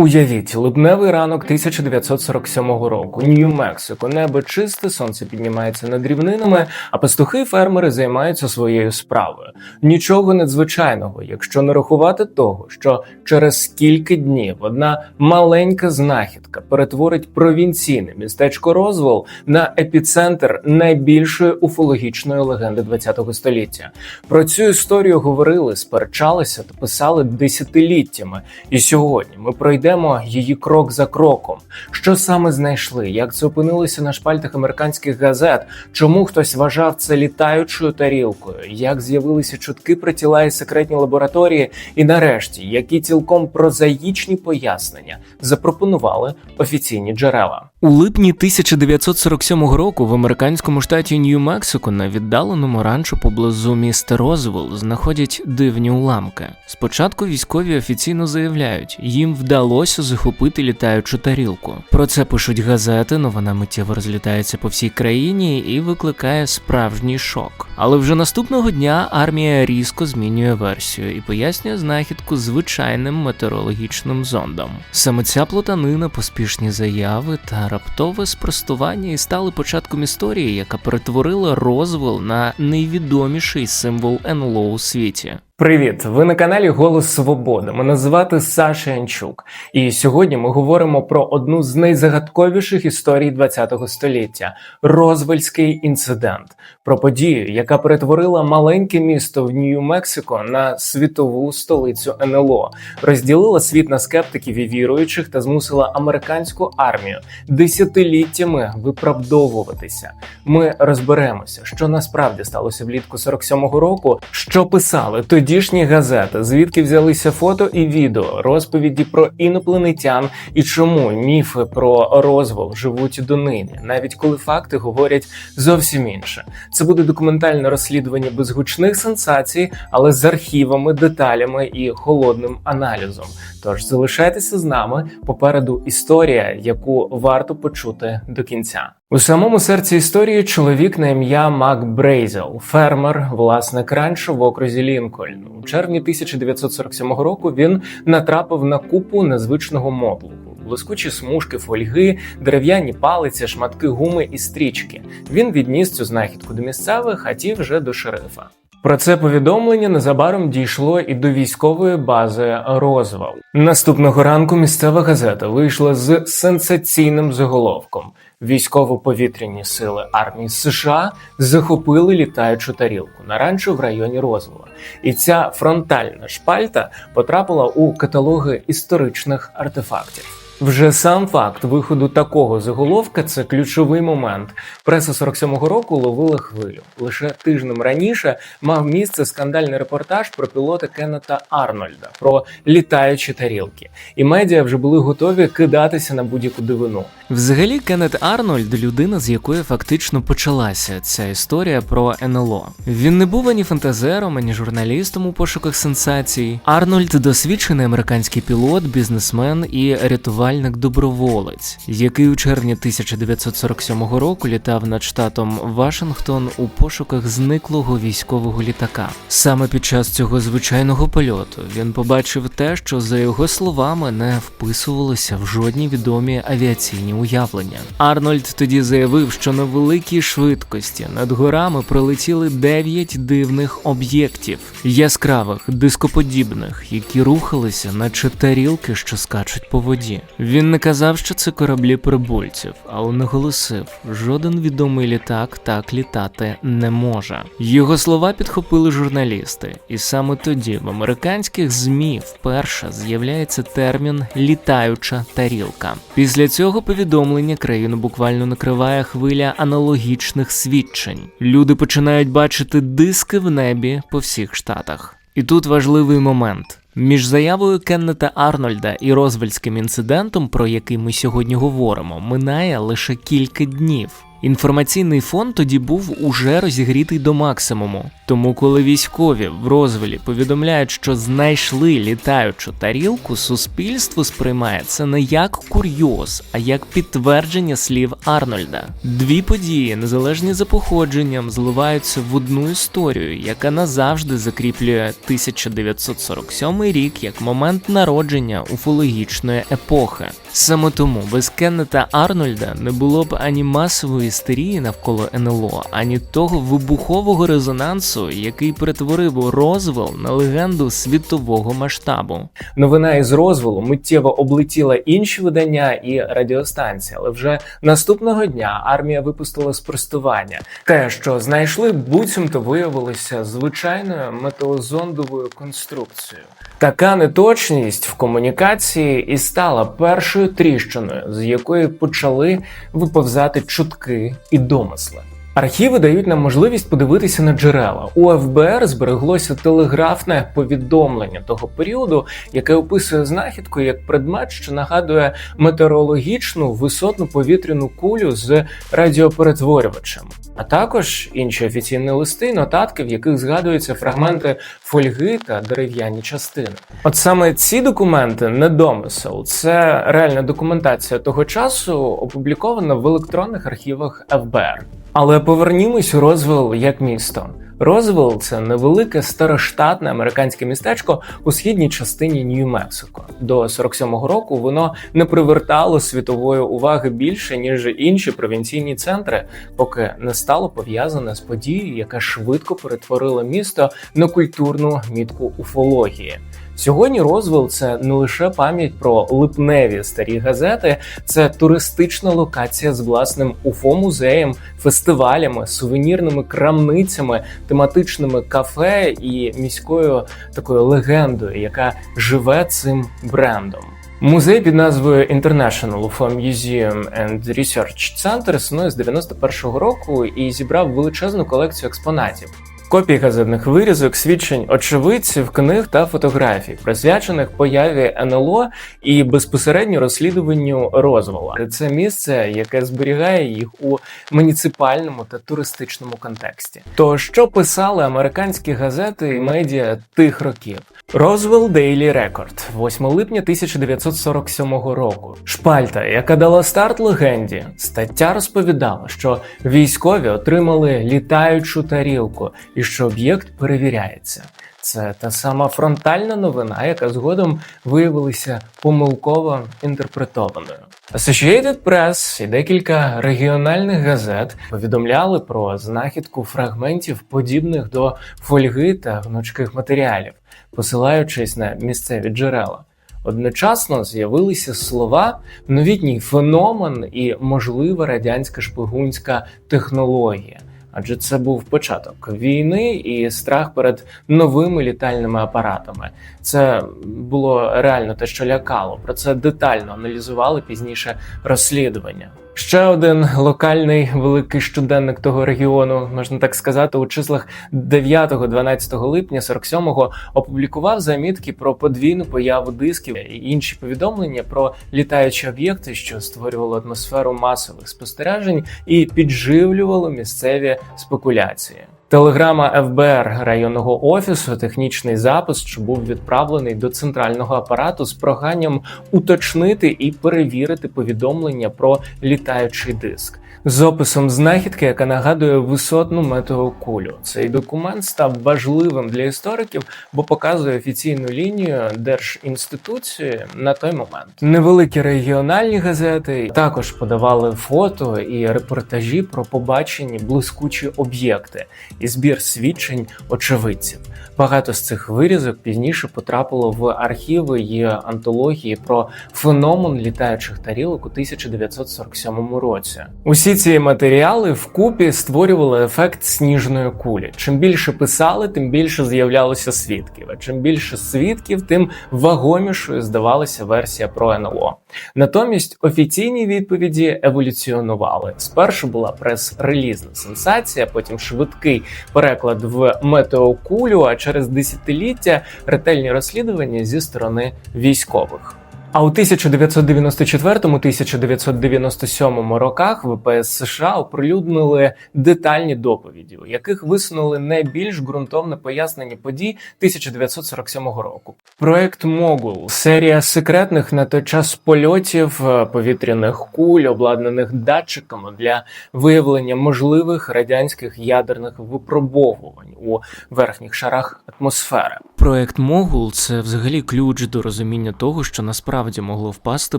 Уявіть, липневий ранок 1947 року. Нью-Мексико, небо чисте, сонце піднімається над рівнинами, а пастухи й фермери займаються своєю справою. Нічого надзвичайного, якщо не рахувати того, що через кілька днів одна маленька знахідка перетворить провінційне містечко Розвол на епіцентр найбільшої уфологічної легенди ХХ століття. Про цю історію говорили, сперечалися та писали десятиліттями. І сьогодні ми пройдемо її крок за кроком. Що саме знайшли? Як це опинилося на шпальтах американських газет? Чому хтось вважав це літаючою тарілкою? Як з'явилися чутки про тіла і секретні лабораторії? І нарешті, які цілком прозаїчні пояснення запропонували офіційні джерела? У липні 1947 року в американському штаті Нью-Мексико на віддаленому ранчо поблизу міста Розвелл знаходять дивні уламки. Спочатку військові офіційно заявляють, їм вдалося захопити літаючу тарілку. Про це пишуть газети, новина миттєво розлітається по всій країні і викликає справжній шок. Але вже наступного дня армія різко змінює версію і пояснює знахідку звичайним метеорологічним зондом. Саме ця плутанина, поспішні заяви та раптове спростування і стали початком історії, яка перетворила розвил на найвідоміший символ НЛО у світі. Привіт! Ви на каналі Голос Свободи. Мене звати Саша Янчук, і сьогодні ми говоримо про одну з найзагадковіших історій ХХ століття Розвельський інцидент, про подію, яка перетворила маленьке місто в Нью-Мексико на світову столицю НЛО, розділила світ на скептиків і віруючих та змусила американську армію десятиліттями виправдовуватися. Ми розберемося, що насправді сталося влітку 47-го року, що писали тоді. Тодішні газети, звідки взялися фото і відео, розповіді про інопланетян і чому міфи про розвал живуть донині, навіть коли факти говорять зовсім інше. Це буде документальне розслідування без гучних сенсацій, але з архівами, деталями і холодним аналізом. Тож залишайтеся з нами попереду історія, яку варто почути до кінця. У самому серці історії чоловік на ім'я Мак Брейзел, фермер, власник ранчо в окрузі Лінкольн. У червні 1947 року він натрапив на купу незвичного мотлуху. Блискучі смужки фольги, дерев'яні палиці, шматки гуми і стрічки. Він відніс цю знахідку до місцевих, а ті вже до шерифа. Про це повідомлення незабаром дійшло і до військової бази Розвал. Наступного ранку місцева газета вийшла з сенсаційним заголовком: військово-повітряні сили армії США захопили літаючу тарілку на ранчо в районі Розвала. І ця фронтальна шпальта потрапила у каталоги історичних артефактів. Вже сам факт виходу такого заголовка це ключовий момент. Преса 47-го року ловила хвилю. Лише тижнем раніше мав місце скандальний репортаж про пілота Кеннета Арнольда про літаючі тарілки, і медіа вже були готові кидатися на будь-яку дивину. Взагалі, Кеннет Арнольд людина, з якої фактично почалася ця історія про НЛО. Він не був ані фантазером, ані журналістом у пошуках сенсацій. Арнольд досвідчений американський пілот, бізнесмен і рятувальник доброволець, який у червні 1947 року літав над штатом Вашингтон у пошуках зниклого військового літака. Саме під час цього звичайного польоту він побачив те, що за його словами не вписувалося в жодні відомі авіаційні уявлення. Арнольд тоді заявив, що на великій швидкості над горами пролетіли дев'ять дивних об'єктів, яскравих, дископодібних, які рухалися, наче тарілки, що скачуть по воді. Він не казав, що це кораблі прибульців, але наголосив, жоден відомий літак так літати не може. Його слова підхопили журналісти, і саме тоді в американських змі вперше з'являється термін літаюча тарілка. Після цього повідомлення країну буквально накриває хвиля аналогічних свідчень. Люди починають бачити диски в небі по всіх штатах. І тут важливий момент. Між заявою Кеннета Арнольда і Розвельським інцидентом, про який ми сьогодні говоримо, минає лише кілька днів. Інформаційний фон тоді був уже розігрітий до максимуму. Тому, коли військові в розвилі повідомляють, що знайшли літаючу тарілку, суспільство сприймає це не як курйоз, а як підтвердження слів Арнольда. Дві події, незалежні за походженням, зливаються в одну історію, яка назавжди закріплює 1947 рік як момент народження уфологічної епохи. Саме тому без Кеннета Арнольда не було б ані масової істерії навколо НЛО, ані того вибухового резонансу, який перетворив Розвел на легенду світового масштабу. Новина із розвелу миттєво облетіла інші видання і радіостанції, але вже наступного дня армія випустила спростування. Те, що знайшли, буцімто виявилося звичайною метеозондовою конструкцією. Така неточність в комунікації і стала першою тріщиною, з якої почали виповзати чутки і домисли. Архіви дають нам можливість подивитися на джерела. У ФБР збереглося телеграфне повідомлення того періоду, яке описує знахідку як предмет, що нагадує метеорологічну висотну повітряну кулю з радіоперетворювачем, а також інші офіційні листи, нотатки, в яких згадуються фрагменти фольги та дерев'яні частини. От саме ці документи не домисел, це реальна документація того часу, опублікована в електронних архівах ФБР. Але повернімось у Розвел як місто. Розвел це невелике староштатне американське містечко у східній частині Нью-Мексико. До 47-го року воно не привертало світової уваги більше ніж інші провінційні центри, поки не стало пов'язане з подією, яка швидко перетворила місто на культурну мітку уфології. Сьогодні розвил це не лише пам'ять про липневі старі газети, це туристична локація з власним уфо-музеєм, фестивалями, сувенірними крамницями, тематичними кафе і міською такою легендою, яка живе цим брендом. Музей під назвою International UFO Museum and Research Center існує з 91-го року і зібрав величезну колекцію експонатів. Копії газетних вирізок, свідчень очевидців, книг та фотографій, присвячених появі НЛО і безпосередньо розслідуванню розвала. Це місце, яке зберігає їх у муніципальному та туристичному контексті. То що писали американські газети і медіа тих років? Розвел Daily Record, 8 липня 1947 року. Шпальта, яка дала старт легенді, стаття розповідала, що військові отримали літаючу тарілку і що об'єкт перевіряється. Це та сама фронтальна новина, яка згодом виявилася помилково інтерпретованою. Associated Press і декілька регіональних газет повідомляли про знахідку фрагментів, подібних до фольги та гнучких матеріалів, посилаючись на місцеві джерела. Одночасно з'явилися слова, новітній феномен і можлива радянська шпигунська технологія адже це був початок війни і страх перед новими літальними апаратами. Це було реально те, що лякало. Про це детально аналізували пізніше розслідування. Ще один локальний великий щоденник того регіону, можна так сказати, у числах 9-12 липня 47-го опублікував замітки про подвійну появу дисків і інші повідомлення про літаючі об'єкти, що створювали атмосферу масових спостережень і підживлювало місцеві спекуляції. Телеграма ФБР районного офісу, технічний запис, що був відправлений до центрального апарату з проханням уточнити і перевірити повідомлення про літаючий диск з описом знахідки, яка нагадує висотну метеокулю. Цей документ став важливим для істориків, бо показує офіційну лінію держінституції на той момент. Невеликі регіональні газети також подавали фото і репортажі про побачені блискучі об'єкти і збір свідчень очевидців. Багато з цих вирізок пізніше потрапило в архіви і антології про феномен літаючих тарілок у 1947 році. Усі ці матеріали вкупі створювали ефект сніжної кулі. Чим більше писали, тим більше з'являлося свідків. А чим більше свідків, тим вагомішою здавалася версія про НЛО. Натомість офіційні відповіді еволюціонували. Спершу була прес-релізна сенсація, потім швидкий переклад в метеокулю. А через десятиліття ретельні розслідування зі сторони військових. А у 1994-1997 роках ВПС США оприлюднили детальні доповіді, у яких висунули найбільш ґрунтовне пояснення подій 1947 року. Проект Могул серія секретних на той час польотів е, повітряних куль, обладнаних датчиками для виявлення можливих радянських ядерних випробовувань у верхніх шарах атмосфери. Проект Могул це взагалі ключ до розуміння того, що насправді могло впасти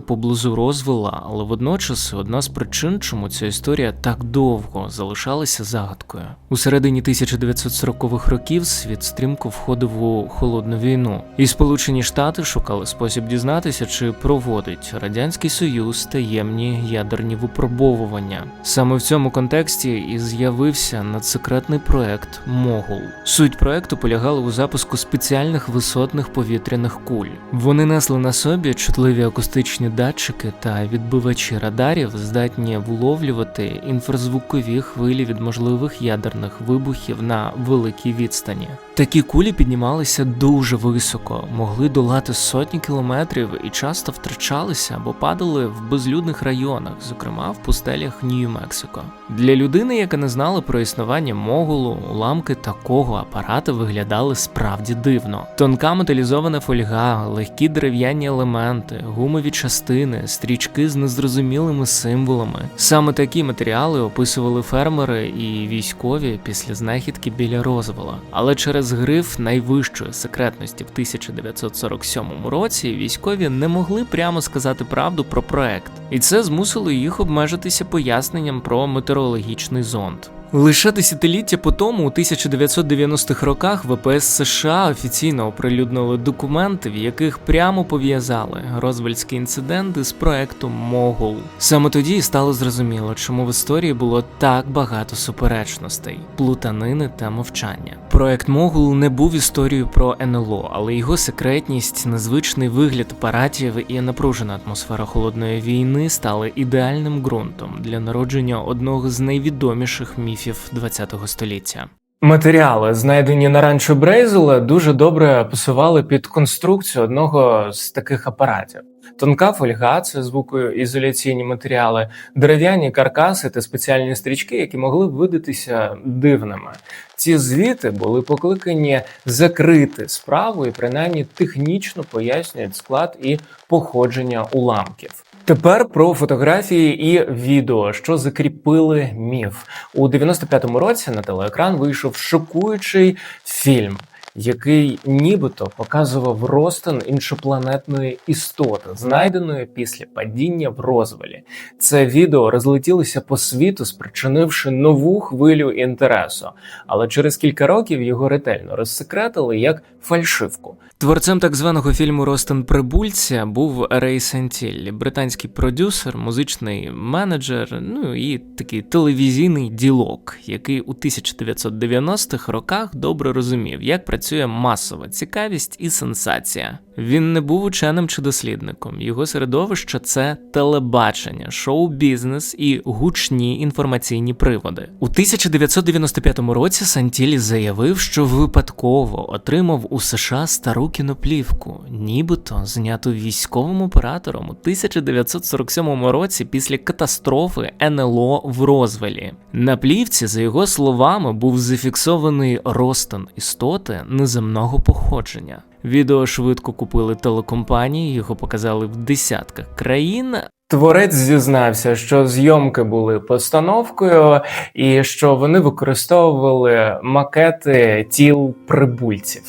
поблизу розвила, але водночас одна з причин, чому ця історія так довго залишалася загадкою. У середині 1940-х років світ стрімко входив у холодну війну, і Сполучені Штати шукали спосіб дізнатися, чи проводить радянський союз таємні ядерні випробовування. Саме в цьому контексті і з'явився надсекретний проект Могул. Суть проекту полягала у запуску спеціальних висотних повітряних куль. Вони несли на собі чутливі акустичні датчики та відбивачі радарів, здатні вловлювати інфразвукові хвилі від можливих ядерних вибухів на великій відстані. Такі кулі піднімалися дуже високо, могли долати сотні кілометрів і часто втрачалися або падали в безлюдних районах, зокрема в пустелях Нью-Мексико. Для людини, яка не знала про існування могулу, уламки такого апарата виглядали справді дивно. Тонка металізована фольга, легкі дерев'яні елементи, гумові частини, стрічки з незрозумілими символами. Саме такі матеріали описували фермери і військові після знахідки біля розвала. Але через гриф найвищої секретності в 1947 році військові не могли прямо сказати правду про проект, і це змусило їх обмежитися поясненням про метеорологічний зонд. Лише десятиліття по тому, у 1990-х роках ВПС США офіційно оприлюднили документи, в яких прямо пов'язали розвальські інциденти з проектом Могул. Саме тоді стало зрозуміло, чому в історії було так багато суперечностей, плутанини та мовчання. Проект Могул не був історією про НЛО, але його секретність, незвичний вигляд апаратів і напружена атмосфера холодної війни стали ідеальним ґрунтом для народження одного з найвідоміших міфів міфів ХХ століття. Матеріали, знайдені на ранчо Брейзела, дуже добре пасували під конструкцію одного з таких апаратів. Тонка фольга це звукоізоляційні матеріали, дерев'яні каркаси та спеціальні стрічки, які могли б видатися дивними. Ці звіти були покликані закрити справу і принаймні технічно пояснюють склад і походження уламків. Тепер про фотографії і відео, що закріпили міф у 95-му році. На телеекран вийшов шокуючий фільм який нібито показував розтин іншопланетної істоти, знайденої після падіння в розвалі. Це відео розлетілося по світу, спричинивши нову хвилю інтересу, але через кілька років його ретельно розсекретили як фальшивку. Творцем так званого фільму Ростин Прибульця був Рей Сентіллі, британський продюсер, музичний менеджер, ну і такий телевізійний ділок, який у 1990-х роках добре розумів, як працює працює масова цікавість і сенсація. Він не був ученим чи дослідником. Його середовище це телебачення, шоу-бізнес і гучні інформаційні приводи. У 1995 році Сантілі заявив, що випадково отримав у США стару кіноплівку, нібито зняту військовим оператором у 1947 році після катастрофи НЛО в Розвелі. На плівці, за його словами, був зафіксований розтин істоти неземного походження. Відео швидко купили телекомпанії, його показали в десятках країн. Творець зізнався, що зйомки були постановкою, і що вони використовували макети тіл прибульців.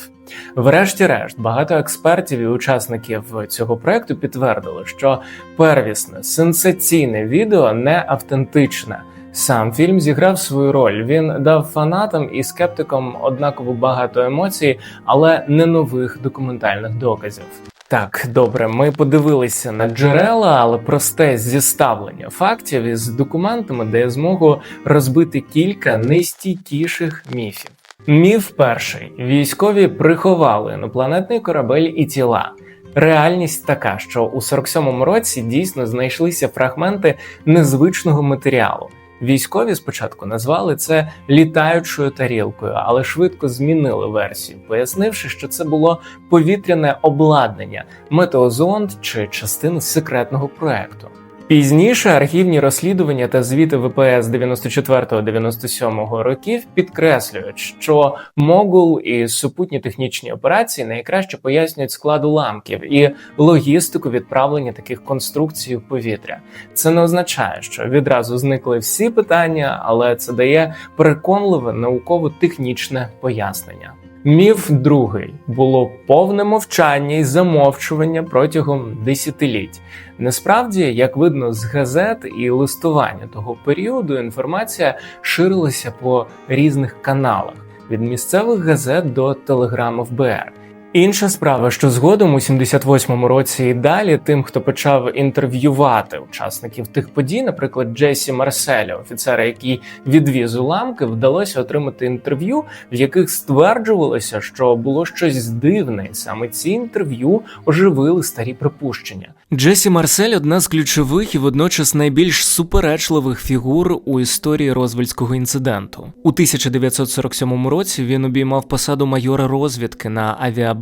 Врешті-решт, багато експертів і учасників цього проекту підтвердили, що первісне сенсаційне відео не автентичне. Сам фільм зіграв свою роль. Він дав фанатам і скептикам однаково багато емоцій, але не нових документальних доказів. Так, добре, ми подивилися на джерела, але просте зіставлення фактів із документами дає змогу розбити кілька найстійкіших міфів. Міф перший: військові приховали інопланетний корабель і тіла. Реальність така, що у 47-му році дійсно знайшлися фрагменти незвичного матеріалу. Військові спочатку назвали це літаючою тарілкою, але швидко змінили версію, пояснивши, що це було повітряне обладнання, метеозонд чи частина секретного проекту. Пізніше архівні розслідування та звіти ВПС 94-97 років підкреслюють, що Могул і супутні технічні операції найкраще пояснюють склад уламків і логістику відправлення таких конструкцій у повітря. Це не означає, що відразу зникли всі питання, але це дає переконливе науково-технічне пояснення. Міф другий було повне мовчання і замовчування протягом десятиліть. Насправді, як видно з газет і листування того періоду, інформація ширилася по різних каналах від місцевих газет до телеграм ФБР. Інша справа, що згодом у 78-му році і далі тим, хто почав інтерв'ювати учасників тих подій, наприклад, Джесі Марселя, офіцера, який відвіз уламки, вдалося отримати інтерв'ю, в яких стверджувалося, що було щось дивне, саме ці інтерв'ю оживили старі припущення. Джесі Марсель одна з ключових і водночас найбільш суперечливих фігур у історії розвальського інциденту. У 1947 році він обіймав посаду майора розвідки на авіабазі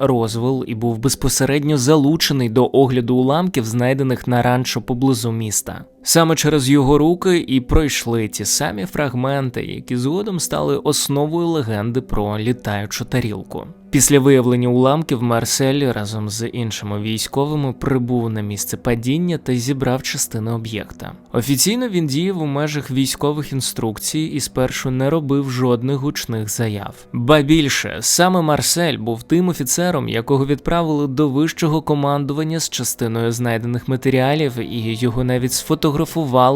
Розвел і був безпосередньо залучений до огляду уламків, знайдених на ранчо поблизу міста. Саме через його руки і пройшли ті самі фрагменти, які згодом стали основою легенди про літаючу тарілку. Після виявлення уламків Марсель разом з іншими військовими прибув на місце падіння та зібрав частини об'єкта. Офіційно він діяв у межах військових інструкцій і спершу не робив жодних гучних заяв. Ба більше саме Марсель був тим офіцером, якого відправили до вищого командування з частиною знайдених матеріалів, і його навіть сфотографували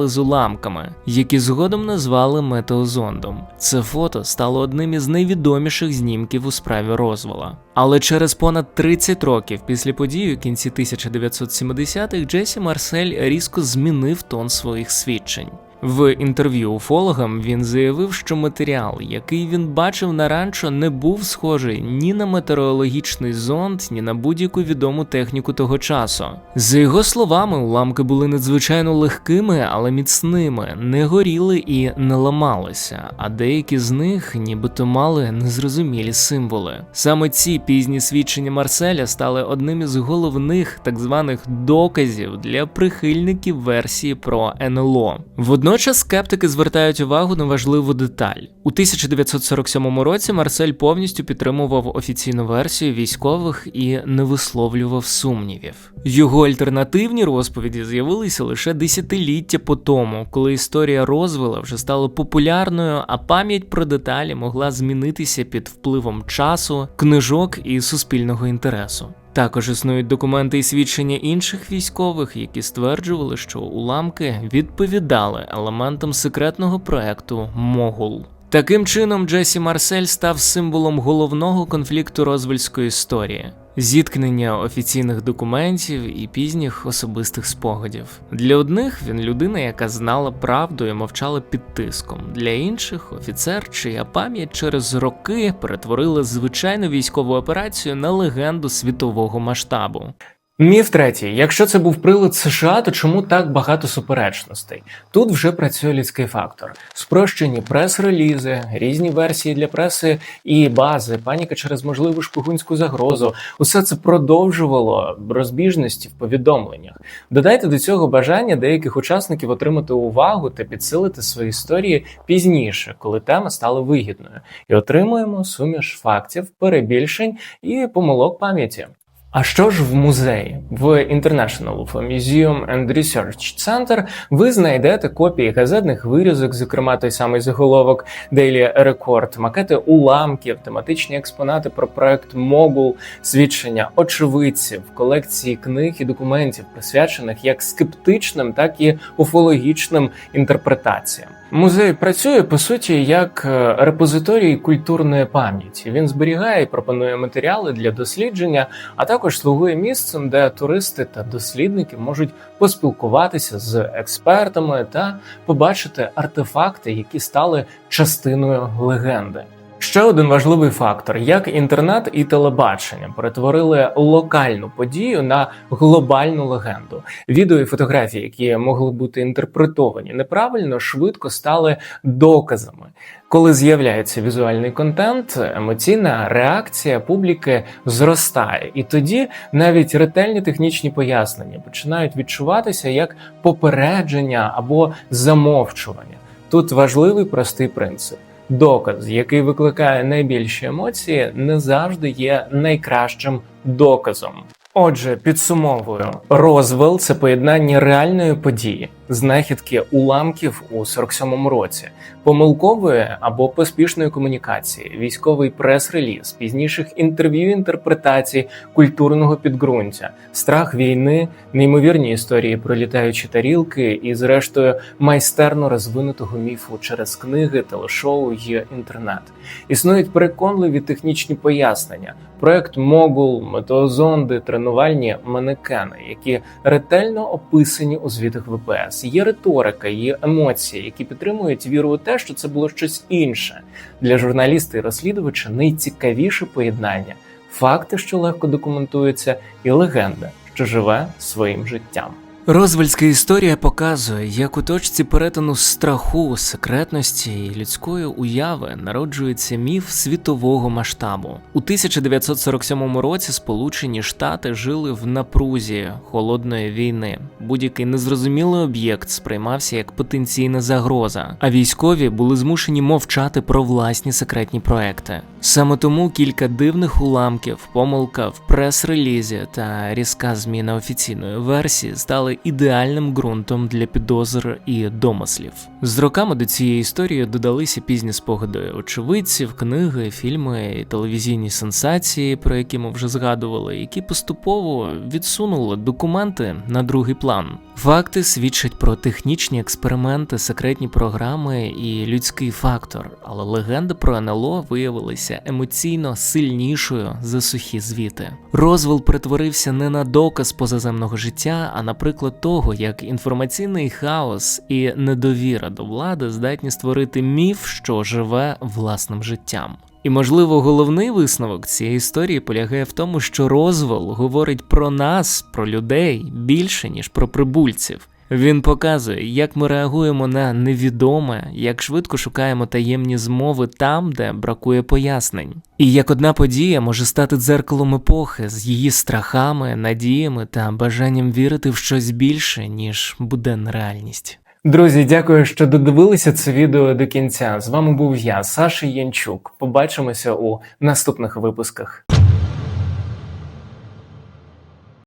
з уламками, які згодом назвали метеозондом. Це фото стало одним із найвідоміших знімків у справі розвала. Але через понад 30 років після події у кінці 1970-х Джесі Марсель різко змінив тон своїх свідчень. В інтерв'ю уфологам він заявив, що матеріал, який він бачив на ранчо, не був схожий ні на метеорологічний зонд, ні на будь-яку відому техніку того часу. За його словами, уламки були надзвичайно легкими, але міцними, не горіли і не ламалися, а деякі з них нібито мали незрозумілі символи. Саме ці пізні свідчення Марселя стали одним із головних так званих доказів для прихильників версії про НЛО. Водночас Водночас скептики звертають увагу на важливу деталь. У 1947 році Марсель повністю підтримував офіційну версію військових і не висловлював сумнівів. Його альтернативні розповіді з'явилися лише десятиліття по тому, коли історія розвила вже стала популярною, а пам'ять про деталі могла змінитися під впливом часу, книжок і суспільного інтересу. Також існують документи і свідчення інших військових, які стверджували, що уламки відповідали елементам секретного проекту Могул. Таким чином, Джесі Марсель став символом головного конфлікту розвельської історії зіткнення офіційних документів і пізніх особистих спогадів. Для одних він людина, яка знала правду і мовчала під тиском. Для інших офіцер, чия пам'ять через роки перетворила звичайну військову операцію на легенду світового масштабу. Міф третій: якщо це був прилад США, то чому так багато суперечностей? Тут вже працює людський фактор: спрощені прес-релізи, різні версії для преси і бази, паніка через можливу шпигунську загрозу. Усе це продовжувало розбіжності в повідомленнях. Додайте до цього бажання деяких учасників отримати увагу та підсилити свої історії пізніше, коли тема стала вигідною, і отримуємо суміш фактів, перебільшень і помилок пам'яті. А що ж в музеї? В International Museum and Research Center ви знайдете копії газетних вирізок, зокрема той самий заголовок Daily Record, макети уламків, тематичні експонати про проект Могул, свідчення очевидців, колекції книг і документів, присвячених як скептичним, так і уфологічним інтерпретаціям. Музей працює по суті як е, репозиторій культурної пам'яті. Він зберігає і пропонує матеріали для дослідження, а також слугує місцем, де туристи та дослідники можуть поспілкуватися з експертами та побачити артефакти, які стали частиною легенди. Ще один важливий фактор: як інтернет і телебачення перетворили локальну подію на глобальну легенду. Відео і фотографії, які могли бути інтерпретовані неправильно, швидко стали доказами. Коли з'являється візуальний контент, емоційна реакція публіки зростає, і тоді навіть ретельні технічні пояснення починають відчуватися як попередження або замовчування. Тут важливий простий принцип. Доказ, який викликає найбільші емоції, не завжди є найкращим доказом. Отже, підсумовую, розвел це поєднання реальної події, знахідки уламків у 47-му році, помилкової або поспішної комунікації, військовий прес-реліз, пізніших інтерв'ю, інтерпретацій культурного підґрунтя, страх війни, неймовірні історії про літаючі тарілки і, зрештою, майстерно розвинутого міфу через книги, телешоу і інтернет. Існують переконливі технічні пояснення. Проект Могул, метеозонди, тренувальні манекени, які ретельно описані у звітах ВПС. Є риторика, є емоції, які підтримують віру у те, що це було щось інше для журналіста і розслідувача. Найцікавіше поєднання факти, що легко документуються, і легенда, що живе своїм життям. Розвальська історія показує, як у точці перетину страху, секретності і людської уяви народжується міф світового масштабу. У 1947 році Сполучені Штати жили в напрузі холодної війни. Будь-який незрозумілий об'єкт сприймався як потенційна загроза, а військові були змушені мовчати про власні секретні проекти. Саме тому кілька дивних уламків, помилка в прес-релізі та різка зміна офіційної версії стали ідеальним ґрунтом для підозр і домислів. З роками до цієї історії додалися пізні спогади очевидців, книги, фільми і телевізійні сенсації, про які ми вже згадували, які поступово відсунули документи на другий план. Факти свідчать про технічні експерименти, секретні програми і людський фактор, але легенда про НЛО виявилася емоційно сильнішою за сухі звіти. Розвел перетворився не на доказ позаземного життя, а на приклад того, як інформаційний хаос і недовіра до влади здатні створити міф, що живе власним життям. І, можливо, головний висновок цієї історії полягає в тому, що розвал говорить про нас, про людей більше ніж про прибульців. Він показує, як ми реагуємо на невідоме, як швидко шукаємо таємні змови там, де бракує пояснень, і як одна подія може стати дзеркалом епохи з її страхами, надіями та бажанням вірити в щось більше, ніж буденна реальність. Друзі, дякую, що додивилися це відео до кінця. З вами був я, Саша Янчук. Побачимося у наступних випусках.